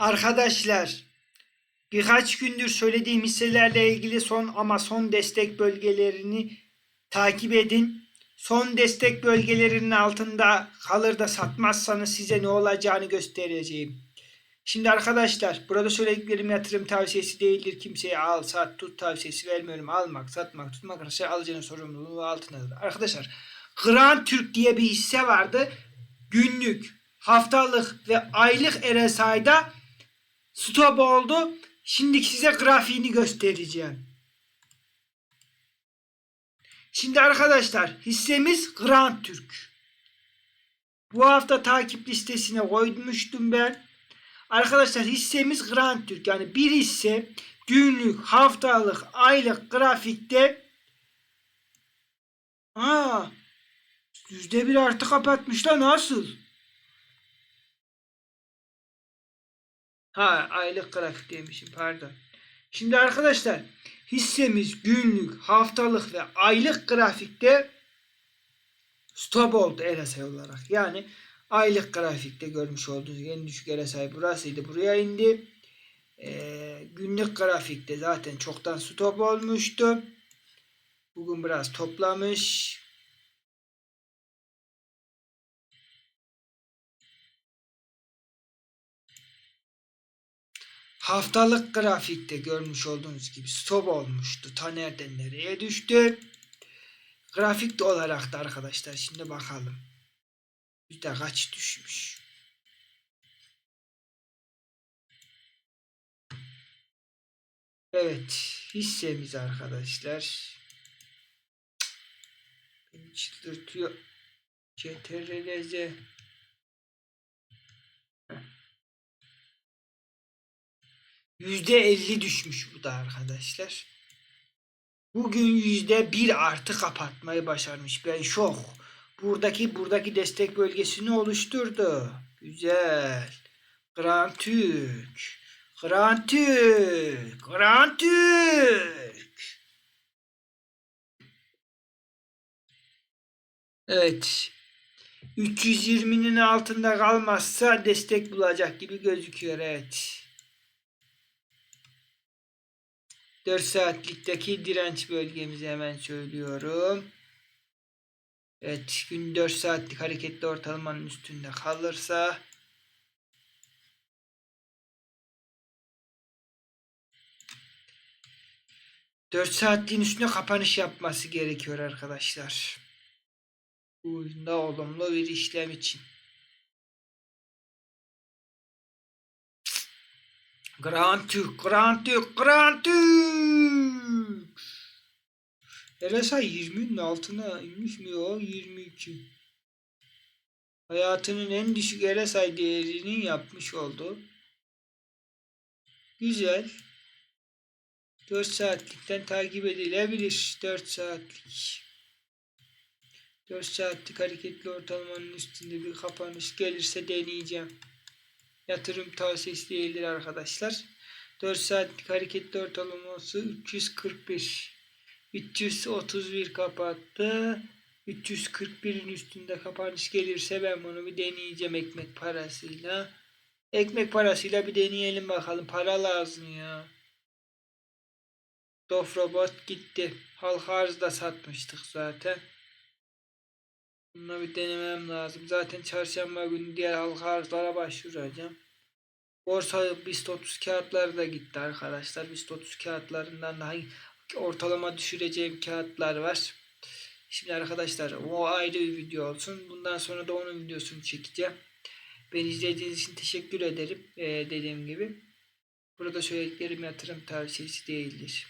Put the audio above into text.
Arkadaşlar birkaç gündür söylediğim hisselerle ilgili son ama son destek bölgelerini takip edin. Son destek bölgelerinin altında kalır da satmazsanız size ne olacağını göstereceğim. Şimdi arkadaşlar burada söylediklerim yatırım tavsiyesi değildir. Kimseye al, sat, tut tavsiyesi vermiyorum. Almak, satmak, tutmak arkadaşlar alacağınız sorumluluğu altındadır. Arkadaşlar Grand Türk diye bir hisse vardı. Günlük, haftalık ve aylık RSI'da stop oldu. Şimdi size grafiğini göstereceğim. Şimdi arkadaşlar hissemiz Grand Türk. Bu hafta takip listesine koymuştum ben. Arkadaşlar hissemiz Grand Türk. Yani bir hisse günlük, haftalık, aylık grafikte Aa, yüzde bir artı kapatmışlar nasıl? Ha aylık grafik demişim pardon. Şimdi arkadaşlar hissemiz günlük, haftalık ve aylık grafikte stop oldu RSI olarak. Yani aylık grafikte görmüş olduğunuz en düşük RSI burasıydı. Buraya indi. Ee, günlük grafikte zaten çoktan stop olmuştu. Bugün biraz toplamış. Haftalık grafikte görmüş olduğunuz gibi stop olmuştu. Ta nereden nereye düştü? Grafik olarak da arkadaşlar şimdi bakalım. Yüzde kaç düşmüş? Evet hissemiz arkadaşlar. Beni çıldırtıyor. CTRLZ. Yüzde elli düşmüş bu da arkadaşlar. Bugün yüzde bir artı kapatmayı başarmış. Ben şok. Buradaki buradaki destek bölgesini oluşturdu. Güzel. Grand Türk. Grand Türk. Grand Türk. Evet. 320'nin altında kalmazsa destek bulacak gibi gözüküyor. Evet. 4 saatlikteki direnç bölgemizi hemen söylüyorum. Evet gün 4 saatlik hareketli ortalamanın üstünde kalırsa Dört saatliğin üstüne kapanış yapması gerekiyor arkadaşlar. Bu da olumlu bir işlem için. Grand Türk, Grand Türk, Grand Türk. RSI 20'nin altına inmiş mi o? 22. Hayatının en düşük RSI değerini yapmış oldu. Güzel. 4 saatlikten takip edilebilir. 4 saatlik. 4 saatlik hareketli ortalamanın üstünde bir kapanış gelirse deneyeceğim. Yatırım tavsiyesi değildir arkadaşlar. 4 saatlik hareketli ortalaması 341. 331 kapattı. 341'in üstünde kapanış gelirse ben bunu bir deneyeceğim ekmek parasıyla. Ekmek parasıyla bir deneyelim bakalım. Para lazım ya. Dof robot gitti. Halka arzda satmıştık zaten. Bunu bir denemem lazım. Zaten çarşamba günü diğer halka arzlara başvuracağım. Borsa BIST 30 kağıtları da gitti arkadaşlar. BIST 30 kağıtlarından daha ortalama düşüreceğim kağıtlar var. Şimdi arkadaşlar o ayrı bir video olsun. Bundan sonra da onun videosunu çekeceğim. Beni izlediğiniz için teşekkür ederim. Ee, dediğim gibi. Burada söylediklerim yatırım tavsiyesi değildir.